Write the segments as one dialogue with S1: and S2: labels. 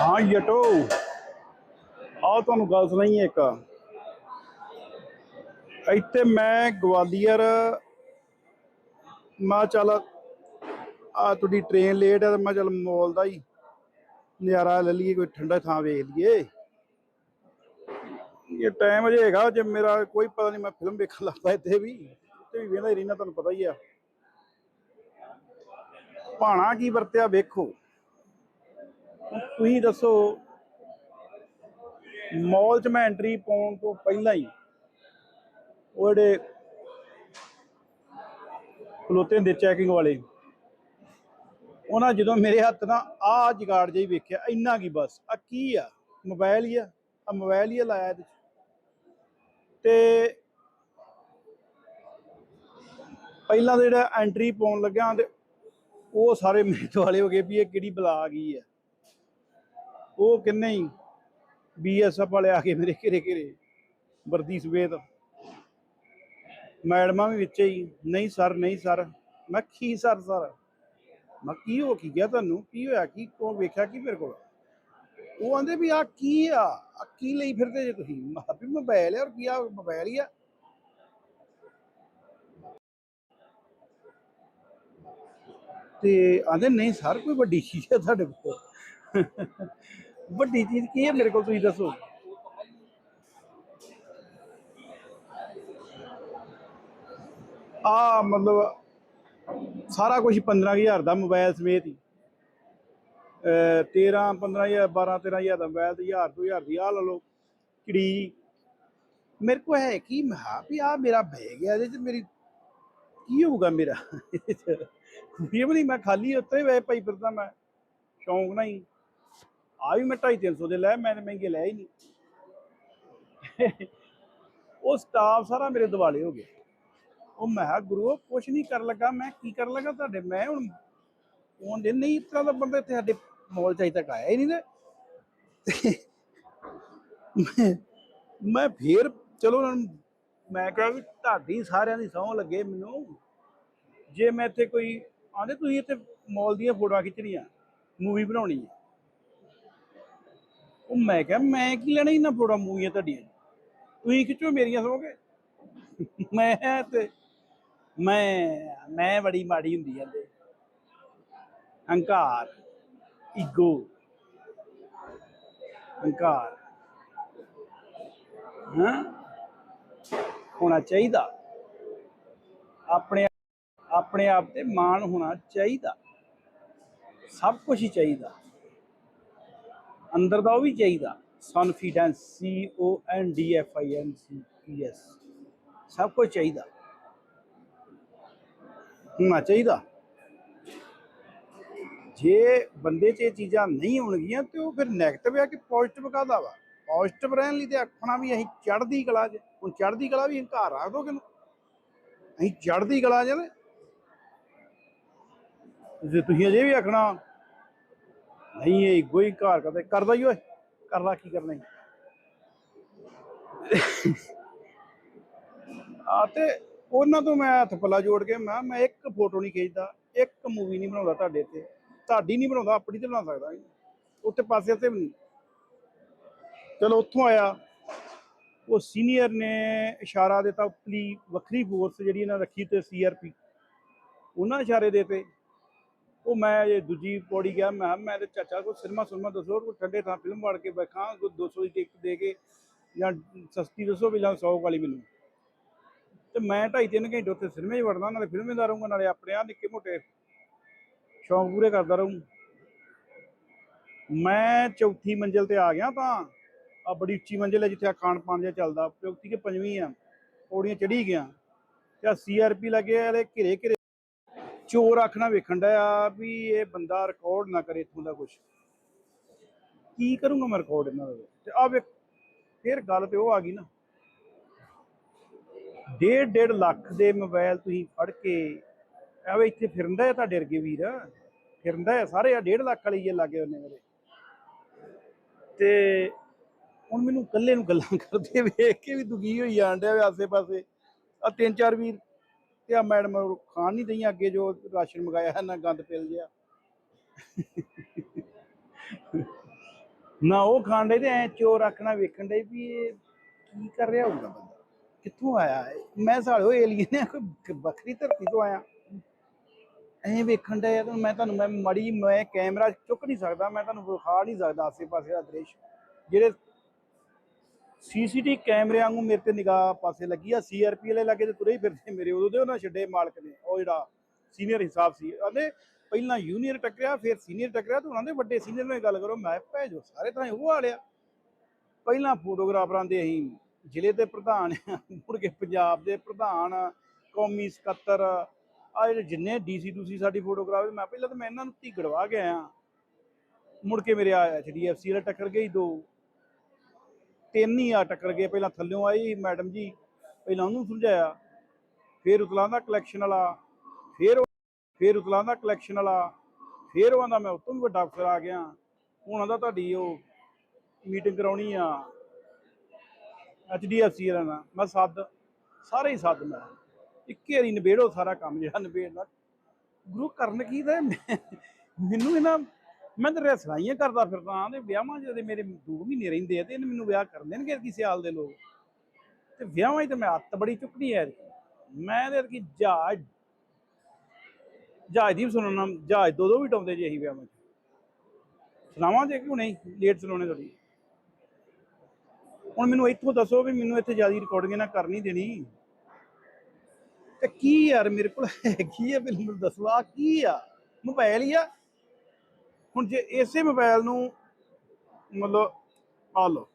S1: ਹਾਂ ਯਟੋ ਆਹ ਤੁਹਾਨੂੰ ਗੱਲ ਸੁਣਾਈ ਇੱਕ। ਇੱਥੇ ਮੈਂ ਗਵਾਲੀਅਰ, ਮਾ ਚੱਲ ਆ ਤੁਹਾਡੀ ਟ੍ਰੇਨ ਲੇਟ ਹੈ ਤੇ ਮੈਂ ਚੱਲ ਮੋਲ ਦਾ ਹੀ ਨਜ਼ਾਰਾ ਲੈ ਲਈਏ, ਕੋਈ ਠੰਡਾ ਥਾਂ ਵੇਖ ਲਈਏ। ਇਹ ਟਾਈਮ ਅਜੇ ਹੈਗਾ, ਜੇ ਮੇਰਾ ਕੋਈ ਪਤਾ ਨਹੀਂ ਮੈਂ ਫਿਲਮ ਵੇਖਣ ਲੱਗਦਾ ਇੱਥੇ ਵੀ। ਇੱਥੇ ਵੀ ਵੇਖਦਾ ਹੀ ਰਹਿਣਾ ਤੁਹਾਨੂੰ ਪਤਾ ਹੀ ਆ। ਭਾਣਾ ਕੀ ਵਰਤਿਆ ਵੇਖੋ। ਤੁਸੀਂ ਦੱਸੋ ਮਾਲ 'ਚ ਮੈਂ ਐਂਟਰੀ ਪਾਉਣ ਤੋਂ ਪਹਿਲਾਂ ਹੀ ਉਹ ਜਿਹੜੇ ਖਲੋਤੇ ਹੁੰਦੇ ਚੈਕਿੰਗ ਵਾਲੇ, ਉਹਨਾਂ ਜਦੋਂ ਮੇਰੇ ਹੱਥ ਨਾਲ ਆ ਜਗਾੜ ਜਿਹਾ ਵੇਖਿਆ, ਇੰਨਾ ਕੀ ਬਸ ਆ ਕੀ ਆ? ਮੋਬਾਈਲ ਹੀ ਆ ਆ ਮੋਬਾਈਲ ਹੀ ਆ ਲਾਇਆ ਇਹਦੇ ਤੇ ਪਹਿਲਾਂ ਤਾਂ ਜਿਹੜਾ ਐਂਟਰੀ ਪਾਉਣ ਲੱਗਿਆ ਤੇ ਉਹ ਸਾਰੇ ਮੇਰੇ ਦੁਆਲੇ ਹੋ ਗਏ ਵੀ ਇਹ ਕਿਹੜੀ ਬਲਾ ਆ ਗਈ ਆ ਉਹ ਕਿੰਨੇ ਹੀ ਬੀਐਸਐਫ ਵਾਲੇ ਆ ਕੇ ਮੇਰੇ ਘੇਰੇ ਘੇਰੇ, ਵਰਦੀ ਸਵੇਤ ਮੈਡਮਾਂ ਵੀ ਵਿੱਚ ਹੀ, ਨਹੀਂ ਸਰ ਨਹੀਂ ਸਰ। ਮੈਂ ਕੀ ਸਰ ਸਰ? ਮੈਂ ਕੀ ਹੋ, ਕੀ ਗਿਆ ਤੁਹਾਨੂੰ? ਕੀ ਹੋਇਆ? ਕੀ ਕੋ ਵੇਖਿਆ? ਕੀ ਮੇਰੇ ਕੋਲ? ਉਹ ਆਂਦੇ ਵੀ ਆ ਕੀ ਆ? ਆਹ ਕੀ ਲਈ ਫਿਰਦੇ ਜੇ ਤੁਸੀਂ? ਮੈਂ ਕਿਹਾ, ਵੀ ਮੋਬਾਈਲ ਹੈ ਔਰ ਕੀ ਆ? ਮੋਬਾਈਲ ਹੀ ਆ। ਤੇ ਆਂਦੇ, ਨਹੀਂ ਸਰ, ਕੋਈ ਵੱਡੀ ਚੀਜ਼ ਹੈ ਤੁਹਾਡੇ ਕੋਲ। ਵੱਡੀ ਚੀਜ਼ ਕੀ ਹੈ ਮੇਰੇ ਕੋਲ, ਤੁਸੀਂ ਦੱਸੋ। ਆ ਮਤਲਬ ਸਾਰਾ ਕੁਝ 15000 ਦਾ ਮੋਬਾਈਲ ਸਮੇਤ ਹੀ। ਅਹ 13 15000 12 13000 ਦਾ ਮੋਬਾਈਲ ਤੇ 1000 2000 ਦੀ ਆ ਲਾ ਲਓ ਚਿੜੀ ਮੇਰੇ ਕੋ ਹੈ ਕੀ? ਮੈਂ ਕਿਹਾ ਵੀ ਆ ਮੇਰਾ ਬੈਗ ਹੈ, ਇਹਦੇ ਚ ਮੇਰੀ ਕੀ ਹੋਊਗਾ ਮੇਰਾ? ਇਹ ਵੀ ਨਹੀਂ ਮੈਂ ਖਾਲੀ ਉੱਤੇ ਵੇ ਪਈ ਫਿਰਦਾ ਮੈਂ। ਸ਼ੌਂਕ ਨਹੀਂ ਆ ਵੀ ਮੈਂ 250 300 ਦੇ ਲੈ ਮੈਂ ਤਾਂ ਮਹਿੰਗੇ ਲੈ ਹੀ ਨਹੀਂ। ਉਹ ਸਟਾਫ ਸਾਰਾ ਮੇਰੇ ਦਿਵਾਲੇ ਹੋ ਗਿਆ ਉਹ ਮੈਂ ਕਿਹਾ, ਗੁਰੂ ਕੁਛ ਨਹੀਂ ਕਰ ਲੱਗਾ, ਮੈਂ ਕੀ ਕਰਨ ਲੱਗਾ ਤੁਹਾਡੇ? ਮੈਂ ਹੁਣ ਫੋਨ ਦੇ, ਨਹੀਂ, ਇਸ ਤਰ੍ਹਾਂ ਦਾ ਬੰਦਾ ਇੱਥੇ ਸਾਡੇ ਮਾਲ ਚ ਅਜੇ ਤੱਕ ਆਇਆ ਹੀ ਨਹੀਂ ਤੇ ਮੈਂ- ਮੈਂ ਫੇਰ, ਚਲੋ ਉਹਨਾਂ ਨੂੰ ਮੈਂ ਕਿਹਾ ਵੀ ਤੁਹਾਡੀ ਸਾਰਿਆਂ ਦੀ ਸਹੁੰ ਲੱਗੇ ਮੈਨੂੰ। ਜੇ ਮੈਂ ਇੱਥੇ ਕੋਈ, ਆਂਦੇ ਤੁਸੀਂ ਇੱਥੇ ਮਾਲ ਦੀਆਂ ਫੋਟੋਆਂ ਖਿੱਚਣੀਆਂ ਮੂਵੀ ਬਣਾਉਣੀ ਹੈ। ਉਹ ਮੈਂ ਕਿਹਾ, ਮੈਂ ਕੀ ਲੈਣਾ ਇਹਨਾਂ ਫੋਟੋਆਂ, ਮੂਵੀਆਂ ਤੁਹਾਡੀਆਂ? ਤੁਸੀਂ ਖਿੱਚੋ ਮੇਰੀਆਂ ਸੋਗੇ ਮੈਂ ਤੇ ਮੈਂ ਮੈਂ ਬੜੀ ਮਾੜੀ ਹੁੰਦੀ ਜਾਂਦੇ ਹੰਕਾਰ ਈਗੋ ਹੰਕਾਰ। ਹਾਂ? ਹੋਣਾ ਚਾਹੀਦਾ। ਆਪਣੇ ਆਪਣੇ ਆਪ ਤੇ ਮਾਣ ਹੋਣਾ ਚਾਹੀਦਾ। ਸਭ ਕੁਝ ਹੀ ਚਾਹੀਦਾ। ਅੰਦਰ ਦਾ ਉਹ ਵੀ ਚਾਹੀਦਾ। Confidence C O N D F I N C E S ਸਭ ਕੁਝ ਚਾਹੀਦਾ। ਹੋਣਾ ਚਾਹੀਦਾ। ਜੇ ਬੰਦੇ 'ਚ ਇਹ ਚੀਜ਼ਾਂ ਨਹੀਂ ਹੋਣਗੀਆਂ ਤੇ ਉਹ ਫਿਰ 네ਗੇਟਿਵ ਆ ਕਿ ਪੋਜ਼ਿਟਿਵ ਕਾਹਦਾ ਵਾ? ਪੋਜ਼ਿਟਿਵ ਰਹਿਣ ਲਈ ਤੇ ਆਖਣਾ ਵੀ ਅਸੀਂ ਚੜ੍ਹਦੀ ਕਲਾ 'ਚ। ਹੁਣ ਚੜ੍ਹਦੀ ਕਲਾ ਵੀ ਹੰਕਾਰ ਆ ਦੋ ਕਿਨੂੰ? ਅਸੀਂ ਚੜ੍ਹਦੀ ਕਲਾ 'ਚ ਨੇ ਜੇ ਤੁਸੀਂ ਅਜੇ ਵੀ ਆਖਣਾ, ਨਹੀਂ ਇਹ ਕੋਈ ਘਰ ਕਰਦੇ ਕਰਦਾ ਹੀ ਓਏ, ਕਰਦਾ ਕੀ ਕਰਨਾ ਆ ਤੇ ਉਹਨਾਂ ਤੋਂ ਮੈਂ ਹੱਥ ਪੱਲਾ ਜੋੜ ਕੇ ਮੈਂ ਕਿਹਾ, ਮੈਂ ਇੱਕ ਫੋਟੋ ਨਹੀਂ ਖਿੱਚਦਾ, ਇੱਕ ਮੂਵੀ ਨਹੀਂ ਬਣਾਉਂਦਾ ਤੁਹਾਡੇ ਤੇ, ਤੁਹਾਡੀ ਨਹੀਂ ਬਣਾਉਂਦਾ, ਆਪਣੀ ਤੇ ਬਣਾ ਸਕਦਾ ਜੀ। ਉੱਥੇ ਪਾਸੇ ਤੇ ਵੀ ਨਹੀਂ। ਚਲੋ ਉੱਥੋਂ ਆਇਆ। ਉਹ ਸੀਨੀਅਰ ਨੇ ਇਸ਼ਾਰਾ ਦਿੱਤਾ ਉਪਲੀ ਵੱਖਰੀ ਫੋਰਸ ਜਿਹੜੀ ਇਹਨਾਂ ਰੱਖੀ ਤੇ ਸੀਆਰਪੀ ਉਹਨਾਂ ਇਸ਼ਾਰੇ ਦੇਤੇ ਉਹ ਮੈਂ ਇਹ ਦੂਜੀ ਪੌੜੀ ਗਿਆ, ਮੈਂ ਮੈਂ ਤੇ ਚਾਚਾ ਕੋ ਸਿਨੇਮਾ ਸੁਨਮਾ ਦੱਸੋ, ਕੋਈ ਠੰਡੇ ਥਾਂ ਫਿਲਮ ਵੜ ਕੇ ਬੈਠਾਂ, ਕੋਈ 200 ਦੀ ਟਿਕਟ ਦੇ ਕੇ ਜਾਂ ਸਸਤੀ ਦੱਸੋ ਵੀ ਜਾਂ 100 ਵਾਲੀ ਮੈਨੂੰ। ਤੇ ਮੈਂ ਢਾਈ ਤਿੰਨ ਘੰਟੇ ਉੱਥੇ ਸਿਨੇਮੇ 'ਚ ਵੜਦਾ ਨਾਲੇ ਫਿਲਮੇ ਦਾ ਰਹੂੰਗਾ, ਨਾਲੇ ਆਪਣੇ ਆ ਨਿੱਕੇ ਮੋਟੇ ਸ਼ੌਂਕ ਪੂਰੇ ਕਰਦਾ ਰਹੂੰ। ਮੈਂ ਚੌਥੀ ਮੰਜ਼ਿਲ ਤੇ ਆ ਗਿਆ ਤਾਂ ਆ ਬੜੀ ਉੱਚੀ ਮੰਜ਼ਿਲ ਹੈ ਜਿੱਥੇ ਆ ਖਾਣ ਪਾਣ ਜਿਹਾ ਚੱਲਦਾ, ਚੌਥੀ ਕਿ ਪੰਜਵੀਂ ਆ, ਪੌੜੀਆਂ ਚੜੀ ਗਿਆ ਤੇ ਆ ਸੀਆਰਪੀ ਲੱਗੇ ਵਾਲੇ ਘਿਰੇ ਘਿਰੇ ਚੋਰ ਆਖਣਾ ਵੇਖਣ ਦਾ ਆ ਵੀ ਇਹ ਬੰਦਾ ਰਿਕਾਰਡ ਨਾ ਕਰੇ ਇਥੋਂ ਦਾ ਕੁਝ ਕੀ ਕਰੂੰਗਾ ਮੈਂ ਰਿਕਾਰਡ ਇਹਨਾਂ ਦਾ? ਤੇ ਆ ਵੇਖ, ਫਿਰ ਗੱਲ ਤੇ ਉਹ ਆ ਗਈ ਨਾ। ਡੇਢ ਡੇਢ ਲੱਖ ਦੇ ਮੋਬਾਈਲ ਤੁਸੀਂ ਫੜ ਕੇ ਐਵੇਂ ਇੱਥੇ ਫਿਰਦਾ ਹੈ ਤੁਹਾਡੇ ਵਰਗੇ ਵੀਰ। ਫਿਰਦਾ ਹੈ ਸਾਰੇ ਆ ਡੇਢ ਲੱਖ ਵਾਲੀ ਜੇ ਲੱਗੇ ਉਹਨੇ ਮੇਰੇ। ਤੇ ਹੁਣ ਮੈਨੂੰ ਇਕੱਲੇ ਨੂੰ ਗੱਲਾਂ ਕਰਦੇ ਵੇਖ ਕੇ ਵੀ ਦੁਖੀ ਹੋਈ ਜਾਣ ਡਿਆ ਵੇ ਆਸੇ ਪਾਸੇ ਆ ਤਿੰਨ ਚਾਰ ਵੀਰ ਤੇ ਆ ਮੈਡਮ ਖਾਣ ਨਹੀਂ ਦਈਆਂ ਅੱਗੇ ਜੋ ਰਾਸ਼ਨ ਮੰਗਾਇਆ ਇਹਨਾਂ ਗੰਦ ਪਿਲ ਜਿਆ। ਨਾ ਉਹ ਖਾਣ ਦੇ ਤੇ ਐ ਚੋਰ ਰੱਖਣਾ ਵੇਖਣ ਦੇ ਵੀ ਇਹ ਕੀ ਕਰ ਰਿਹਾ ਹੋਊਗਾ ਬੰਦਾ। ਕਿੱਥੋਂ ਆਇਆ ਮੈਂ ਸਾਲਿਓ ਏਲੀਅਨ ਹੈ ਕੋਈ ਵੱਖਰੀ ਧਰਤੀ ਤੋਂ ਆਇਆ। ਐ ਵੇਖਣ ਦੇ ਤਾਂ ਮੈਂ ਤੁਹਾਨੂੰ, ਮੈਂ ਮੜੀ, ਮੈਂ ਕੈਮਰਾ ਚੁੱਕ ਨਹੀਂ ਸਕਦਾ, ਮੈਂ ਤੁਹਾਨੂੰ ਵਿਖਾ ਨਹੀਂ ਸਕਦਾ ਆਸੇ-ਪਾਸੇ ਦਾ ਦ੍ਰਿਸ਼। ਜਿਹੜੇ ਸੀਸੀਟੀ ਕੈਮਰੇ ਵਾਂਗੂ ਮੇਰੇ ਤੇ ਨਿਗਾਹ ਪਾਸੇ ਲੱਗੀ ਆ ਸੀਆਰਪੀ ਵਾਲੇ ਲੱਗੇ ਤੇ ਤੁਰੇ ਹੀ ਫਿਰਦੇ ਮੇਰੇ ਉਦੋਂ ਦੇ ਉਹਨਾਂ ਛੱਡੇ ਮਾਲਕ ਨੇ ਉਹ ਜਿਹੜਾ ਸੀਨੀਅਰ ਹਿਸਾਬ ਸੀ ਕਹਿੰਦੇ ਪਹਿਲਾਂ ਯੂਨੀਅਰ ਟੱਕਰਿਆ ਫਿਰ ਸੀਨੀਅਰ ਟੱਕਰਿਆ ਤੇ ਉਹਨਾਂ ਦੇ ਵੱਡੇ ਸੀਨੀਅਰ ਨਾਲ ਗੱਲ ਕਰੋ ਮੈਂ ਭੈਜੋ ਸਾਰੇ ਤਾਂ ਉਹ ਵਾਲਿਆ ਪਹਿਲਾਂ ਫੋਟੋਗ੍ਰਾਫਰਾਂ ਦੇ ਅਸੀਂ ਜ਼ਿਲ੍ਹੇ ਦੇ ਪ੍ਰਧਾਨ ਆ, ਮੁੜ ਕੇ ਪੰਜਾਬ ਦੇ ਪ੍ਰਧਾਨ ਕੌਮੀ ਸਕੱਤਰ ਆ ਜਿਹੜੇ ਜਿੰਨੇ ਡੀਸੀ ਦੂਸੀ ਸਾਡੀ ਫੋਟੋਗ੍ਰਾਫਰ ਮੈਂ ਪਹਿਲਾਂ ਤਾਂ ਮੈਂ ਇਹਨਾਂ ਨੂੰ ਧੀਗੜਵਾ ਕੇ ਆਇਆ। ਮੁੜ ਕੇ ਮੇਰੇ ਆ ਐਚਡੀਐਫਸੀ ਵਾਲੇ ਟੱਕਰ ਗਈ ਦੋ। ਤਿੰਨ ਹੀ ਆ ਟੱਕਰ ਗਏ, ਪਹਿਲਾਂ ਥੱਲਿਓਂ ਆਈ ਮੈਡਮ ਜੀ, ਪਹਿਲਾਂ ਉਹਨੂੰ ਸਮਝਾਇਆ, ਫਿਰ ਉਤਲਾਂ ਕਲੈਕਸ਼ਨ ਵਾਲਾ, ਫਿਰ ਫਿਰ ਉਤਲਾਂ ਕਲੈਕਸ਼ਨ ਵਾਲਾ, ਫਿਰ ਉਹ ਆਂਦਾ ਮੈਂ ਉਤੋਂ ਵੀ ਵੱਡਾ ਅਫਸਰ ਆ ਗਿਆ, ਹੁਣ ਆਂਦਾ ਤੁਹਾਡੀ ਉਹ ਮੀਟਿੰਗ ਕਰਾਉਣੀ ਆ ਐਚਡੀਐਫਸੀ ਵਾਲਾ ਨਾਲ, ਮੈਂ ਸੱਦ, ਸਾਰੇ ਹੀ ਸੱਦ ਮੈਂ, ਇੱਕੇ ਵਾਰੀ ਨਿਬੇੜੋ ਸਾਰਾ ਕੰਮ ਜਿਹੜਾ ਨਿਬੇੜਨਾ, ਗੁਰੂ ਕਰਨ ਕੀ ਦਾ ਮੈਨੂੰ ਇਹਨਾਂ ਮੈਂ ਤਾਂ ਰਸਵਾਈਆਂ ਕਰਦਾ ਫਿਰਦਾ ਤੇ ਵਿਆਹਾਂ ਜਿਹਦੇ ਮੇਰੇ 2 ਮਹੀਨੇ ਰਹਿੰਦੇ ਆ ਤੇ ਇਹਨੇ ਮੈਨੂੰ ਵਿਆਹ ਕਰ ਦੇਣਗੇ ਕੀ ਸਿਆਲ ਦੇ ਲੋਕ। ਤੇ ਵਿਆਹਾਂ 'ਚ ਤੇ ਮੈਂ ਹੱਥ ਬੜੀ ਚੁੱਕਣੀ ਐ ਮੈਂ ਤੇ ਕੀ ਜਹਾਜ਼ ਜਹਾਜ਼ ਦੀ ਸੁਣਨਾ, ਜਹਾਜ਼ ਦੋ ਦੋ ਵੀ ਟਾਉਂਦੇ ਜੀ ਅਸੀਂ ਵਿਆਹਾਂ 'ਚ ਸੁਣਾਵਾਂ ਜੇ ਕਿਉਂ ਨਹੀਂ ਲੇਟ ਸੁਣਾਉਣੇ ਥੋੜੀ ਹੁਣ ਮੈਨੂੰ ਇੱਥੋਂ ਦੱਸੋ ਵੀ ਮੈਨੂੰ ਇੱਥੇ ਜ਼ਿਆਦਾ ਰਿਕਾਰਡਿੰਗ ਨਾ ਕਰਨੀ ਦੇਣੀ। ਤੇ ਕੀ ਯਾਰ ਮੇਰੇ ਕੋਲ ਹੈਗੀ ਆ ਮੈਨੂੰ ਦੱਸੋ ਕੀ ਆ? ਮੋਬਾਈਲ ਹੀ ਆ। ਹੁਣ ਜੇ ਇਸੇ ਮੋਬਾਈਲ ਨੂੰ ਮਤਲਬ ਆ ਲਓ।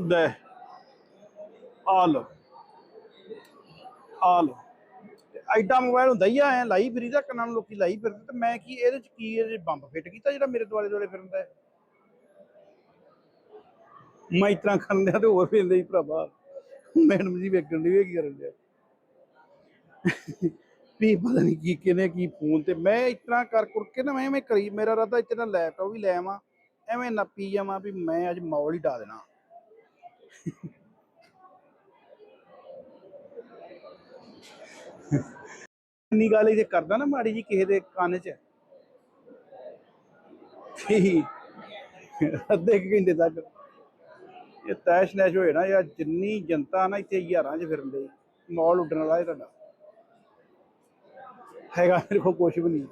S1: ਦੇ ਆ ਲਓ। ਆ ਲਓ। ਐਡਾ ਮੋਬਾਈਲ ਹੁੰਦਾ ਹੀ ਆ, ਐ ਲਾਈ ਫਿਰੀ ਦਾ, ਕੰਨਾਂ ਲੋਕੀ ਲਾਈ ਫਿਰਦੇ, ਤੇ ਮੈਂ ਕੀ, ਇਹਦੇ ਚ ਕੀ ਇਹ ਬੰਬ ਫਿੱਟ ਕੀਤਾ ਜਿਹੜਾ ਮੇਰੇ ਦੁਆਲੇ ਦੁਆਲੇ ਫਿਰਦਾ ਹੈ? ਮੈਂ ਇਤਨਾ ਕਰਨ ਦਿਆ ਤੇ ਹੋਰ ਫਿਰਦੇ ਹੀ ਭਰਾਵਾ। ਮੈਡਮ ਜੀ ਵੇਖਣ ਦੀ ਵੀ ਕੀ ਕਰਨ ਦਿਆ। ਵੀ ਪਤਾ ਨਹੀਂ ਕੀ ਕਿਨੇ ਕੀ ਫੋਨ ਤੇ, ਮੈਂ ਇਤਨਾ ਕਰ ਕਰ ਕੇ ਨਾ, ਮੈਂ ਮੈਂ ਕਰੀ ਮੇਰਾ ਰਾਦਾ ਇਤਨਾ ਲੈਪਟਾਪ ਵੀ ਲੈ ਆਵਾਂ। ਐਵੇਂ ਨੱਪੀ ਜਾਵਾਂ ਵੀ ਮੈਂ ਅੱਜ ਮੌਲ ਹੀ ਡਾ ਦੇਣਾ। ਇੰਨੀ ਗੱਲ ਇਹ ਕਰਦਾ ਨਾ ਮਾੜੀ ਜੀ ਕਿਸੇ ਦੇ ਕੰਨ 'ਚ। ਅੱਧੇ ਘੰਟੇ ਤੱਕ। ਇਹ ਤੈਸ਼ ਨੈਸ਼ ਹੋਏ ਨਾ, ਯਾਰ ਜਿੰਨੀ ਜਨਤਾ ਨਾ ਇੱਥੇ ਹਜ਼ਾਰਾਂ 'ਚ ਫਿਰਨ ਦੇ ਮੌਲ ਉੱਡਣ ਵਾਲਾ ਇਹ ਤੁਹਾਡਾ। ਹੈਗਾ ਮੇਰੇ ਕੋਲ ਕੁਝ ਵੀ ਨਹੀਂ।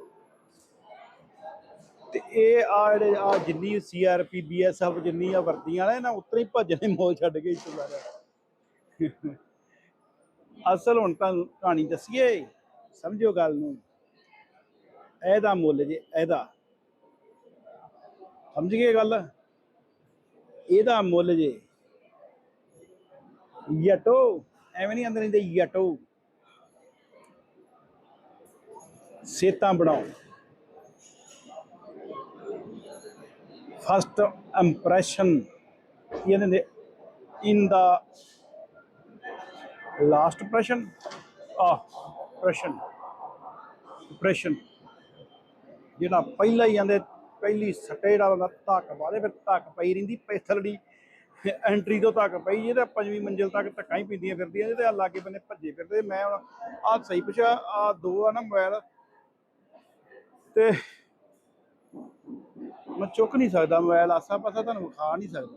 S1: ਤੇ ਇਹ ਆ ਜਿਹੜੇ ਆ ਜਿੰਨੀ ਸੀਆਰਪੀ ਬੀਐਸਐਫ ਜਿੰਨੀ ਆ ਵਰਦੀਆਂ ਨੇ ਨਾ, ਉਤਰੇ ਹੀ ਭੱਜਣੇ ਮੌਲ ਛੱਡ ਕੇ ਇੱਥੇ ਸਾਰਾ ਅਸਲ ਹੁਣ ਤਾਂ ਕਹਾਣੀ ਦੱਸੀਏ ਸਮਝੋ ਗੱਲ ਨੂੰ। ਇਹਦਾ ਮੁੱਲ ਜੇ ਇਹਦਾ। ਸਮਝ ਗਏ ਗੱਲ? ਇਹਦਾ ਮੁੱਲ ਜੇ। ਯਟੋ, ਐਵੇਂ ਨਹੀਂ ਅੰਦਰ ਇਹਦੇ ਯਟੋ। ਸਿਹਤਾਂ ਬਣਾਓ। ਫਸਟ ਇੰਪ੍ਰੈਸ਼ਨ ਇਹਦੇ ਨੇ ਇਨ ਦਾ ਲਾਸਟ ਪ੍ਰਸ਼ਨ ਆ ਪ੍ਰੈਸ਼ਨ ਪ੍ਰਸ਼ਨ ਜਿਹੜਾ ਪਹਿਲਾ ਹੀ ਆਂਦੇ, ਪਹਿਲੀ ਸੱਟੇ ਜਿਹੜਾ ਬੰਦਾ ਧੱਕ ਪਾਦੇ ਫਿਰ ਧੱਕ ਪਈ ਰਹਿੰਦੀ ਪੈਥਲੜੀ ਐਂਟਰੀ ਤੋਂ ਧੱਕ ਪਈ ਜੇ ਪੰਜਵੀਂ ਮੰਜ਼ਿਲ ਤੱਕ ਧੱਕਾਂ ਹੀ ਪੀਂਦੀਆਂ ਫਿਰਦੀਆਂ ਜੇ ਆ ਲਾਗੇ ਬੰਨੇ ਭੱਜੇ ਫਿਰਦੇ, ਮੈਂ ਹੁਣ ਆ ਸਹੀ ਪੁੱਛਿਆ ਆ ਦੋ ਆ ਨਾ ਮੋਬਾਈਲ ਤੇ ਮੈਂ ਚੁੱਕ ਨਹੀਂ ਸਕਦਾ ਮੋਬਾਈਲ ਆਸਾ ਪਾਸਾ ਤੁਹਾਨੂੰ ਵਿਖਾ ਨਹੀਂ ਸਕਦਾ।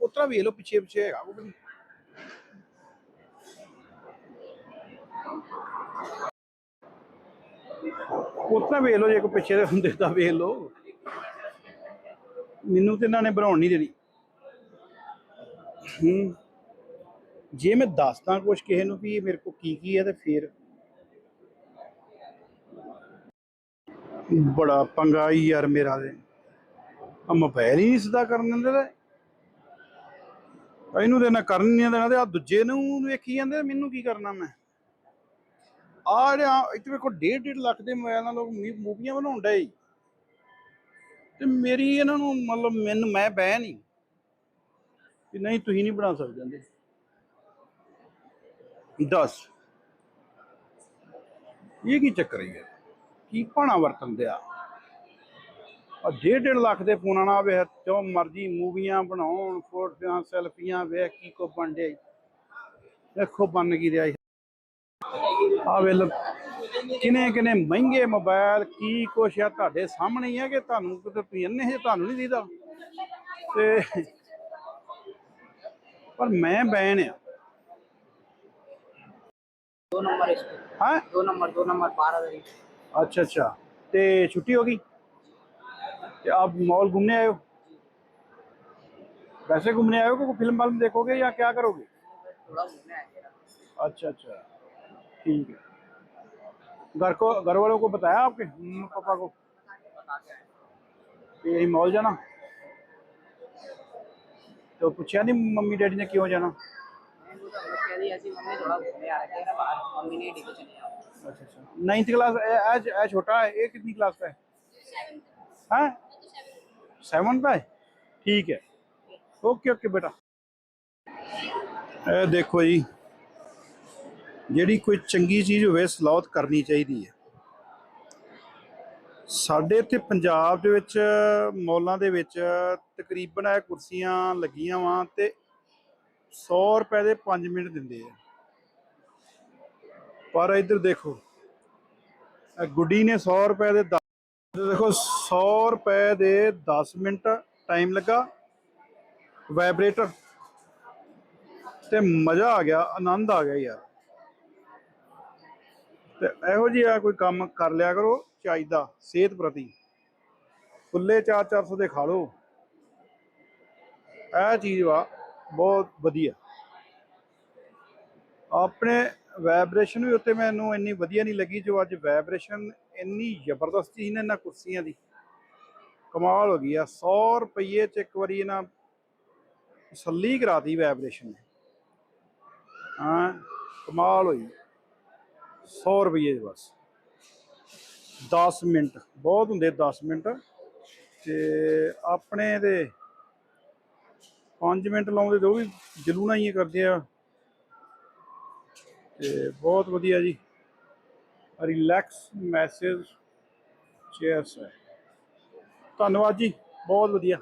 S1: ਉਤਰਾ ਵੇਖ ਲਓ ਪਿੱਛੇ ਪਿੱਛੇ ਹੈਗਾ ਉਹ ਵੀ। ਉਤਰਾ ਵੇਖ ਲਓ, ਜੇ ਕੋਈ ਪਿੱਛੇ ਦੇ ਹੁੰਦੇ ਤਾਂ ਵੇਖ ਲਓ। ਮੈਨੂੰ ਤੇ ਇਹਨਾਂ ਨੇ ਬਣਾਉਣ ਨਹੀਂ ਦੇਣੀ। ਹੂੰ। ਜੇ ਮੈਂ ਦੱਸਦਾ ਕੁਝ ਕਿਸੇ ਨੂੰ ਵੀ ਮੇਰੇ ਕੋਲ ਕੀ ਕੀ ਹੈ ਤੇ ਫਿਰ ਬੜਾ ਪੰਗਾ ਈ ਯਾਰ ਮੇਰਾ ਦੇ ਆ ਮੋਬਾਈਲ ਹੀ ਨਹੀਂ ਸਦਾ ਕਰਨ ਦਿੰਦੇ ਤੇ। ਇਹਨੂੰ ਤੇ ਨਾ ਕਰਨ ਨਹੀਂ ਦੇਣਾ ਤੇ ਆ ਦੂਜੇ ਨੂੰ ਵੇਖੀ ਜਾਂਦੇ ਮੈਨੂੰ ਕੀ ਕਰਨਾ ਮੈਂ। ਆ ਜਿਹੜਾ ਇੱਥੇ ਵੇਖੋ 1.5 ਲੱਖ ਦੇ ਮੋਬਾਈਲ ਨਾਲ ਲੋਕ ਮੂਵੀਆਂ ਬਣਾਉਣ ਡਏ ਤੇ ਮੇਰੀ ਇਹਨਾਂ ਨੂੰ ਮਤਲਬ ਮੈਨੂੰ ਮੈਂ ਬਹਿ ਨਹੀਂ। ਕਿ ਨਹੀਂ, ਤੁਸੀਂ ਨਹੀਂ ਬਣਾ ਸਕਦੇ ਕਹਿੰਦੇ ਦੱਸ। ਇਹ ਕੀ ਚੱਕਰ ਹੈ ਯਾਰ? ਕੀ ਭਾਣਾ ਵਰਤਨ ਦਿਆ? ਔਰ 1.5 ਲੱਖ ਦੇ ਫੋਨਾਂ ਨਾਲ ਵੇ ਜੋ ਮਰਜ਼ੀ ਮੂਵੀਆਂ ਬਣਾਉਣ ਫੋਟੋਆਂ ਸੈਲਫੀਆਂ ਵੇਖ ਕੀ ਕੋ ਬਣ ਡਿਆ ਦੇਖੋ ਬਣ ਕੀ ਰਿਹਾ ਆ ਵੇ ਕਿਨੇ ਕਿਨੇ ਮਹਿੰਗੇ ਮੋਬਾਈਲ ਕੀ ਕੁਛ ਆ ਤੁਹਾਡੇ ਸਾਹਮਣੇ ਆ ਕਿ ਤੁਹਾਨੂੰ ਕਿਤੇ ਪੀਨੇ ਹੈ ਤੁਹਾਨੂੰ ਨਹੀਂ ਦੀਦਾ। ਤੇ ਪਰ ਮੈਂ ਬੈਨ ਆ।
S2: ਦੋ ਨੰਬਰ ਇਸ
S1: ਹਾਂ?
S2: ਦੋ ਨੰਬਰ ਦੋ ਨੰਬਰ 12 ਦੇ
S1: अच्छा अच्छा। ते छुट्टी होगी? ते आप मॉल घूमने आए हो? वैसे घूमने आए हो कि फ़िल्म वाल्म देखोगे या क्या करोगे?
S2: थोड़ा घूमने आए
S1: अच्छा अच्छा। ठीक है। घर को घर वालों को बताया आपके मम्मी पापा को? यही मॉल जाना? तो पूछा नहीं मम्मी डैडी ने क्यों जाना?
S2: तो मम्मी थोड़ा घूमने आ रहे थे ना बाहर मम्मी ने टिके चले आओ
S1: अच्छा अच्छा नाइन्थ क्लास आज आज छोटा है ये कितनी क्लास का है हाँ सेवन का है ठीक है ओके ओके बेटा ਇਹ ਦੇਖੋ ਜੀ ਜਿਹੜੀ ਕੋਈ ਚੰਗੀ ਚੀਜ਼ ਹੋਵੇ ਸਲਾਹਤ ਕਰਨੀ ਚਾਹੀਦੀ ਹੈ ਸਾਡੇ ਇੱਥੇ ਪੰਜਾਬ ਦੇ ਵਿੱਚ ਮੌਲਾਂ ਦੇ ਵਿੱਚ ਤਕਰੀਬਨ ਇਹ ਕੁਰਸੀਆਂ ਲੱਗੀਆਂ ਵਾਂ ਤੇ 100 ਰੁਪਏ ਦੇ 5 ਮਿੰਟ ਦਿੰਦੇ ਆ ਪਰ ਇੱਧਰ ਦੇਖੋ, ਇਹ ਗੁੱਡੀ ਨੇ 100 ਰੁਪਏ ਦੇ 10 ਦੇਖੋ 100 ਰੁਪਏ ਦੇ 10 ਮਿੰਟ ਟਾਈਮ ਲੱਗਾ ਵਾਈਬ੍ਰੇਟਰ ਤੇ ਮਜ਼ਾ ਆ ਗਿਆ, ਆਨੰਦ ਆ ਗਿਆ ਯਾਰ। ਤੇ ਇਹੋ ਜਿਹਾ ਕੋਈ ਕੰਮ ਕਰ ਲਿਆ ਕਰੋ ਚਾਹੀਦਾ ਸਿਹਤ ਪ੍ਰਤੀ। ਖੁੱਲੇ 4-400 ਦੇ ਖਾ ਲਓ। ਇਹ ਚੀਜ਼ ਵਾ, ਬਹੁਤ ਵਧੀਆ। ਆਪਣੇ ਵਾਈਬ੍ਰੇਸ਼ਨ ਵੀ ਉੱਤੇ ਮੈਨੂੰ ਇੰਨੀ ਵਧੀਆ ਨਹੀਂ ਲੱਗੀ ਜੋ ਅੱਜ ਵਾਈਬ੍ਰੇਸ਼ਨ ਇੰਨੀ ਜ਼ਬਰਦਸਤੀ ਸੀ ਨਾ ਇਹਨਾਂ ਕੁਰਸੀਆਂ ਦੀ। ਕਮਾਲ ਹੋ ਗਈ ਆ 100 ਰੁਪਏ ਚ ਇੱਕ ਵਾਰੀ ਇਹਨਾਂ ਤਸੱਲੀ ਕਰਾਤੀ ਵਾਈਬ੍ਰੇਸ਼ਨ ਨੇ। ਹਾਂ, ਕਮਾਲ ਹੋਈ। 100 ਰੁਪਏ ਬਸ। 10 ਮਿੰਟ, ਬਹੁਤ ਹੁੰਦੇ 10 ਮਿੰਟ। ਤੇ ਆਪਣੇ ਦੇ 5 ਮਿੰਟ ਲਾਉਂਦੇ ਤੇ ਉਹ ਵੀ ਜਲੂਣਾ ਹੀ ਕਰਦੇ ਆ। ਤੇ ਬਹੁਤ ਵਧੀਆ ਜੀ। ਰਿਲੈਕਸ ਮੈਸੇਜ ਚੇਅਰਸ ਹੈ। ਧੰਨਵਾਦ ਜੀ ਬਹੁਤ ਵਧੀਆ।